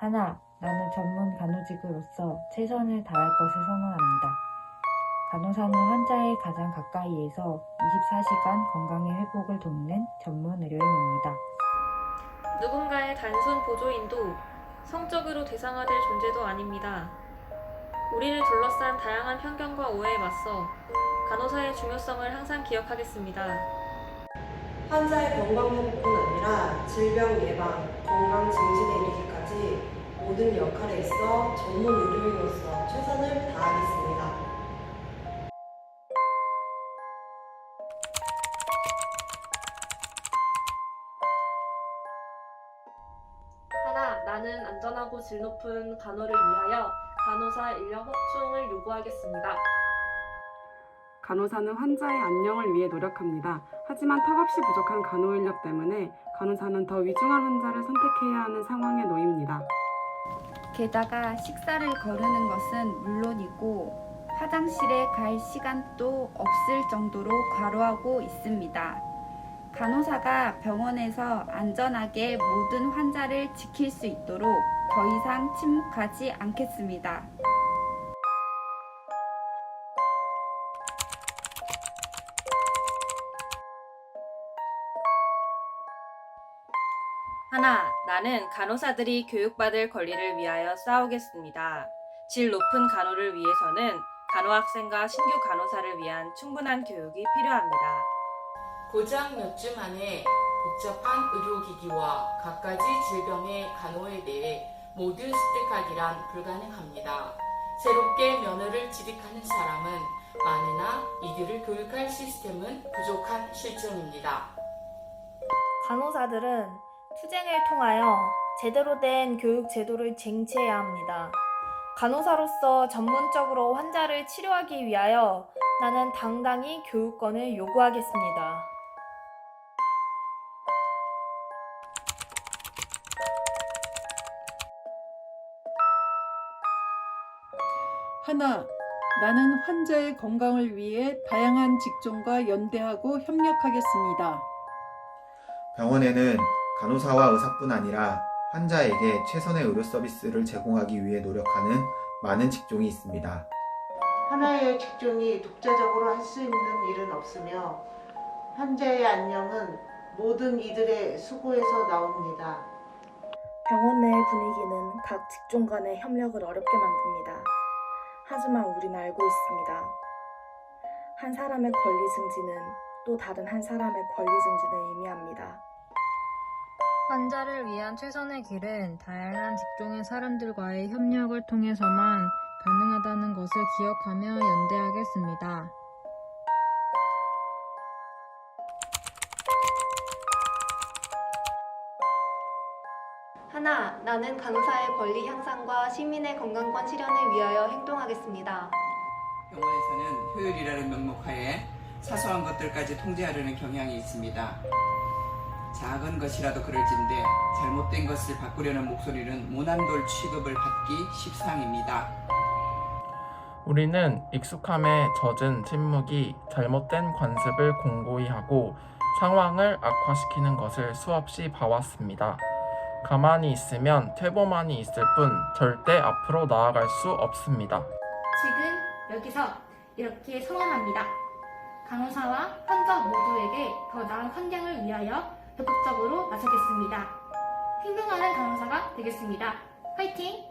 하나, 나는 전문 간호직으로서 최선을 다할 것을 선언합니다. 간호사는 환자의 가장 가까이에서 24시간 건강의 회복을 돕는 전문 의료인입니다. 누군가의 단순 보조인도 성적으로 대상화될 존재도 아닙니다. 우리를 둘러싼 다양한 편견과 오해에 맞서 간호사의 중요성을 항상 기억하겠습니다. 환자의 건강 회복뿐 아니라 질병 예방, 건강 증진에 이르기까지 모든 역할에 있어 전문 의료인으로서 최선을 다하겠습니다. 하나, 나는 안전하고 질 높은 간호를 위하여 간호사 인력 확충을 요구하겠습니다. 간호사는 환자의 안녕을 위해 노력합니다. 하지만 턱없이 부족한 간호 인력 때문에 간호사는 더 위중한 환자를 선택해야 하는 상황에 놓입니다. 게다가 식사를 거르는 것은 물론이고 화장실에 갈 시간도 없을 정도로 과로하고 있습니다. 간호사가 병원에서 안전하게 모든 환자를 지킬 수 있도록 더 이상 침묵하지 않겠습니다. 하나, 나는 간호사들이 교육받을 권리를 위하여 싸우겠습니다. 질 높은 간호를 위해서는 간호학생과 신규 간호사를 위한 충분한 교육이 필요합니다. 고작 몇 주 만에 복잡한 의료기기와 갖가지 질병의 간호에 대해 모두 습득하기란 불가능합니다. 새롭게 면허를 취득하는 사람은 많으나 이들을 교육할 시스템은 부족한 실정입니다. 간호사들은 투쟁을 통하여 제대로 된 교육 제도를 쟁취해야 합니다. 간호사로서 전문적으로 환자를 치료하기 위하여 나는 당당히 교육권을 요구하겠습니다. 하나, 나는 환자의 건강을 위해 다양한 직종과 연대하고 협력하겠습니다. 병원에는 간호사와 의사뿐 아니라 환자에게 최선의 의료 서비스를 제공하기 위해 노력하는 많은 직종이 있습니다. 하나의 직종이 독자적으로 할 수 있는 일은 없으며 환자의 안녕은 모든 이들의 수고에서 나옵니다. 병원 내 분위기는 각 직종 간의 협력을 어렵게 만듭니다. 하지만 우리는 알고 있습니다. 한 사람의 권리 증진은 또 다른 한 사람의 권리 증진을 의미합니다. 환자를 위한 최선의 길은 다양한 직종의 사람들과의 협력을 통해서만 가능하다는 것을 기억하며 연대하겠습니다. 하나, 나는 간호사의 권리 향상과 시민의 건강권 실현을 위하여 행동하겠습니다. 병원에서는 효율이라는 명목하에 사소한 것들까지 통제하려는 경향이 있습니다. 작은 것이라도 그럴진데 잘못된 것을 바꾸려는 목소리는 모난돌 취급을 받기 십상입니다. 우리는 익숙함에 젖은 침묵이 잘못된 관습을 공고히 하고 상황을 악화시키는 것을 수없이 봐왔습니다. 가만히 있으면 퇴보만이 있을 뿐 절대 앞으로 나아갈 수 없습니다. 지금 여기서 이렇게 선언합니다. 간호사와 환자 모두에게 더 나은 환경을 위하여 적극적으로 나서겠습니다. 행동하는 간호사가 되겠습니다. 화이팅!